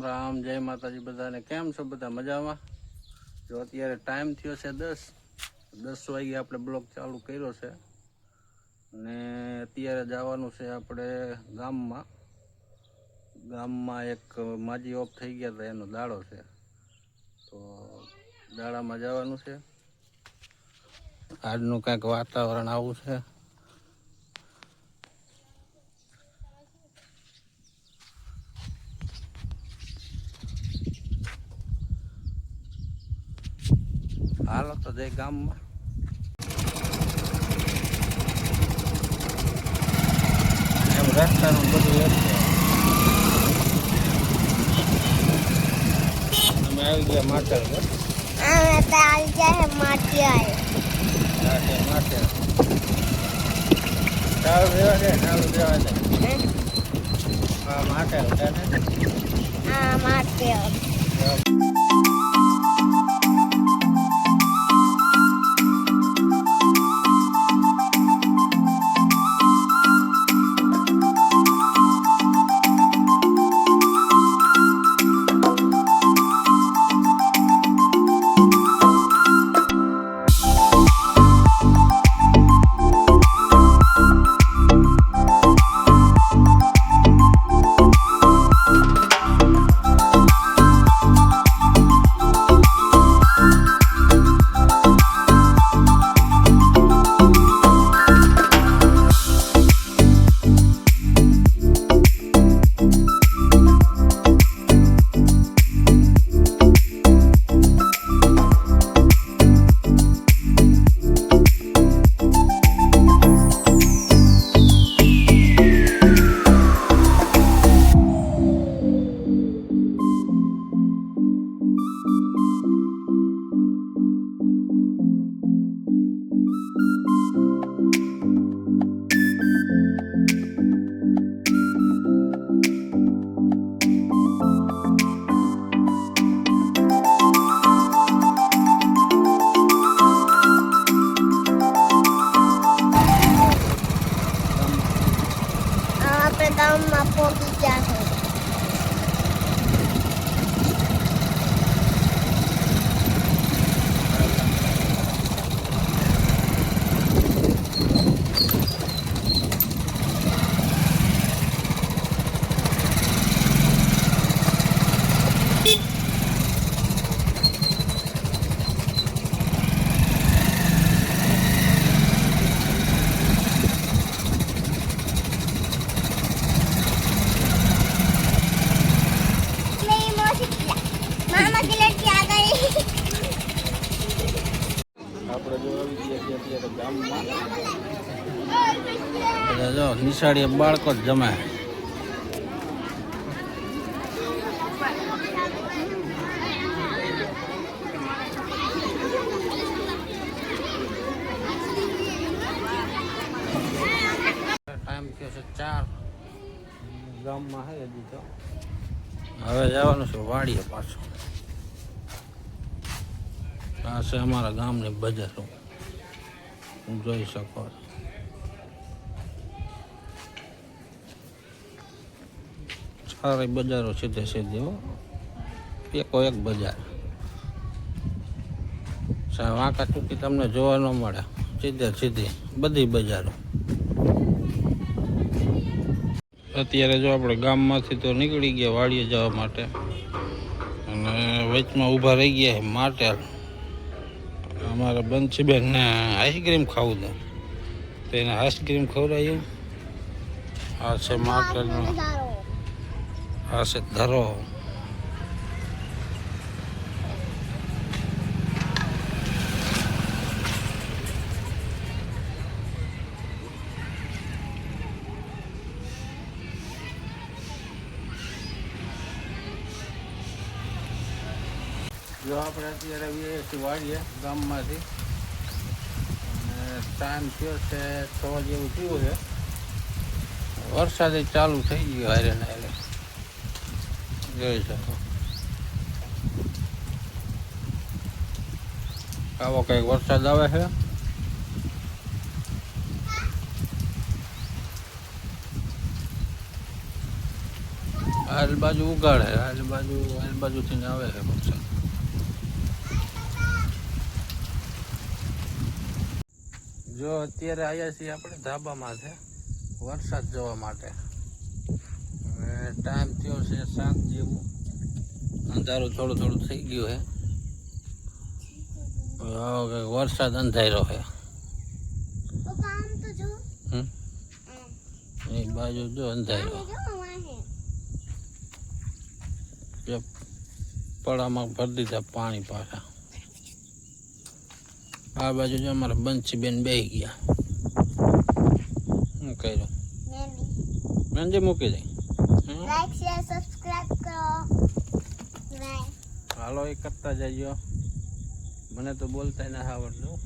રામ જય માતાજી બધાને. કેમ છો બધા? મજામાં? જો અત્યારે ટાઈમ થયો છે દસ. દસ વાગે આપણે બ્લોક ચાલુ કર્યો છે. ને અત્યારે જવાનું છે આપણે ગામમાં. ગામમાં એક માજી ઓફ થઈ ગયા હતા, એનો દાડો છે. તો દાડામાં જવાનું છે. આજનું કાંઈક વાતાવરણ આવું છે. હાલો તો જઈ ગામમાં. એમ રસ્તાનું બધું એક છે. અમે આવી ગયા માટેલ તો આવી ગયા માટિયાલ રાતે માટેલ. ચાલુ રહેવા દે ચાલુ રહેવા દે. હા? માટેલ છે ને Yeah. અત્યારે ગામમાં જો નિશાળીએ બાળકો જ જમે. ટાઈમ થયો છે ચાર. ગામમાં હે હજી તો. હવે જવાનું છે વાડીએ પાછું. આ છે અમારા ગામની બજારો. જોઈ શકો. સારી બજારો સીધે સીધી એકો એક બજાર. સાહેબ વાંકા ચૂકી તમને જોવા ન મળે. સીધે સીધી બધી બજારો. અત્યારે જો આપણે ગામમાંથી તો નીકળી ગયા વાડીએ જવા માટે. અને વચમાં ઊભા રહી ગયા માટેલ. અમારા બંસીબેનને આઈસ્ક્રીમ ખાવું હતું. તો એને આઈસ્ક્રીમ ખવડાવ્યું. આ છે માટેલનો આ છે ધરો. જો આપણે અત્યારે આવીએ છીએ વાડીએ, ગામમાંથી. અને ટાઈમ થયો છે છ જેવું થયું છે. વરસાદ ચાલુ થઈ ગયો હારે ને હારે. જોઈ શકો. આવો કંઈક વરસાદ આવે છે. આજુબાજુ બાજુ ઉગાડે આજુબાજુ બાજુ આલ બાજુથી આવે છે વરસાદ. જો અત્યારે આવ્યા છીએ આપણે ધાબામાં છે, વરસાદ જોવા માટે. ટાઈમ થયો છે સાત જેવું. અંધારું થોડું થોડું થઈ ગયું છે. વરસાદ અંધારો છે. એ બાજુ જો જે પડામાં ભરી દીધા પાણી પાછા. આ બાજુ જો અમારા બંસી બેન બેસી ગયા. હું કર્યું? મેંદી મૂકી દઈ લાઈક શેર સબસ્ક્રાઇબ કરો. હાલો એ કરતા જઈયો મને તો બોલતા ના આવડતું.